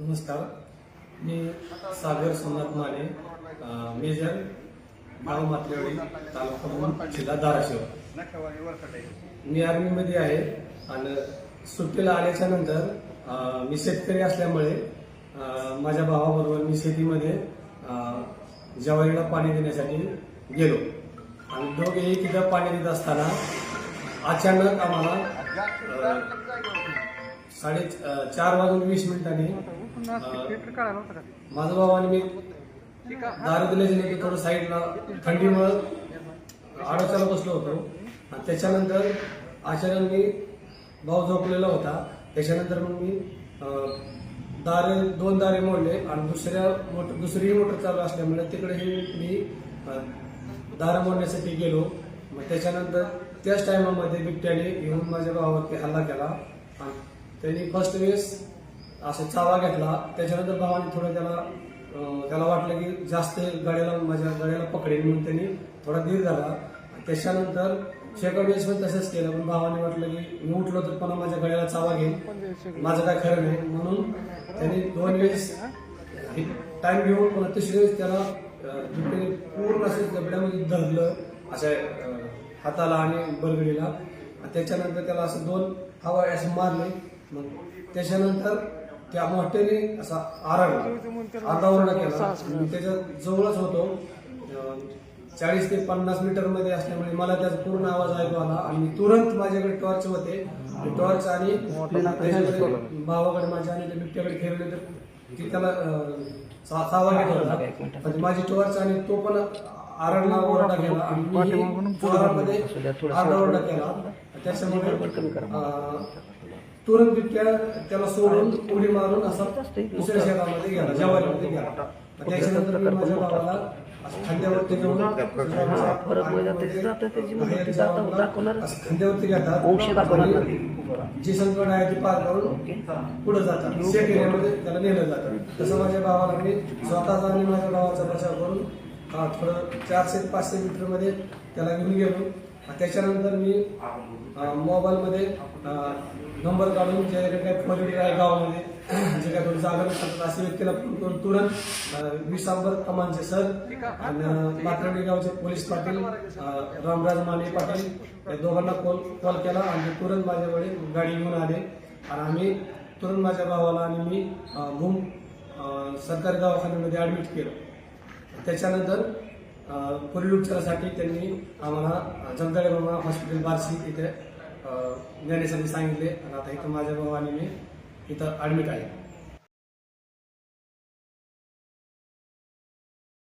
नमस्कार. मी सागर सोमनाथ माने मेजर गाव मातलेवाडी तालुका मुरुड, जिल्हा धाराशिव. मी आर्मीमध्ये आहे आणि सुट्टीला आल्याच्यानंतर मी शेतकरी असल्यामुळे माझ्या भावाबरोबर मी शेतीमध्ये जवारीला पाणी देण्यासाठी गेलो. आणि दोघेही तिथं पाणी देत असताना अचानक आम्हाला साडे चार वाजून वीस मिनिटांनी माझा भाऊ आणि मी दारू दिल्याच्या नंतर थोडं साईडला थंडीमुळं आडोशाला बसलो होतो. आणि त्याच्यानंतर मी भाऊ झोपलेला होता. त्याच्यानंतर मग मी दारे दोन दारे मोडले आणि दुसऱ्या मोटर दुसरी मोटर चालू असल्यामुळे तिकडेही मी दारं मोडण्यासाठी गेलो. मग त्याच्यानंतर त्याच टायमामध्ये बिबट्याने येऊन माझ्या भावावरती हल्ला केला. आणि त्यांनी फर्स्ट वेळेस असं चावा घेतला. त्याच्यानंतर भावाने थोडं त्याला त्याला वाटलं की जास्त गाड्याला माझ्या गाड्याला पकडेल म्हणून त्यांनी थोडा धीर झाला त्याच्यानंतर शेकड वेळेस पण तसंच केलं. पण भावाने वाटलं की मी उठलो तर पण माझ्या गळ्याला चावा घेईन. माझं काय खरं नाही. म्हणून त्यांनी दोन वेळेस टाइम घेऊन पुन्हा तिसरी वेळेस त्याला पूर्ण असं जबड्यामध्ये धरलं. अशा हाताला आणि बरगडीला आणि त्याच्यानंतर त्याला असं दोन हवा असं मारले. मग त्याच्यानंतर त्या मोठ्याने असा आरडला आरडाओरडा केला. मी त्याच्या जवळच होतो. चाळीस ते पन्नास मीटरमध्ये असल्यामुळे मला त्याचा पूर्ण आवाज ऐकू आला आणि तुरंत माझ्याकडे टॉर्च होते. टॉर्च आणि भावाकडे माझ्या आणि बिबट्याकडे खेळले तर ती त्याला अं, सा- सावा घेत होता. म्हणजे माझी टॉर्च आणि तो पण आरडला ओरडा केला आणि आरडाओरडा केला. त्याच्यामुळे तुरंत बिबट्या त्याला सोडून उडी मारून असा दुसऱ्या शेतामध्ये गेला जवारीमध्ये गेला. त्याच्यानंतर मी माझ्या भावाला खांद्यावरती घेऊन खांद्यावरती घेतात जी संकट आहे ती पार करून पुढे जातात. सेट एरियामध्ये त्याला नेलं जातं. तसं माझ्या भावाला मी स्वतःचा आणि माझ्या भावाचा बचाव करून हा थोडं चारशे पाचशे मीटरमध्ये त्याला घेऊन गेलो. त्याच्यानंतर मी मोबाईलमध्ये नंबर काढून जे काही फोन आहे गावामध्ये म्हणजे जे काही थोडी जागा नसतात अशा व्यक्तीला फोन करून तुरंत अं, विसांबर कमानचे सर आणि मात्रडी गावचे पोलीस पाटील रामराज माने पाटील या दोघांना कॉल कॉल केला आणि तुरंत माझ्याकडे गाडी घेऊन आले. आणि आम्ही तुरंत माझ्या भावाला आणि मी अं, भूम सरकारी दवाखान्यामध्ये ॲडमिट केलं. त्याच्यानंतर पुढील उपचारासाठी त्यांनी आम्हाला जगदाळे बाबा हॉस्पिटल बार्शी इथे नेण्यासाठी सांगितले. आणि आता इथं माझ्या भावाने मी इथं ॲडमिट आहे.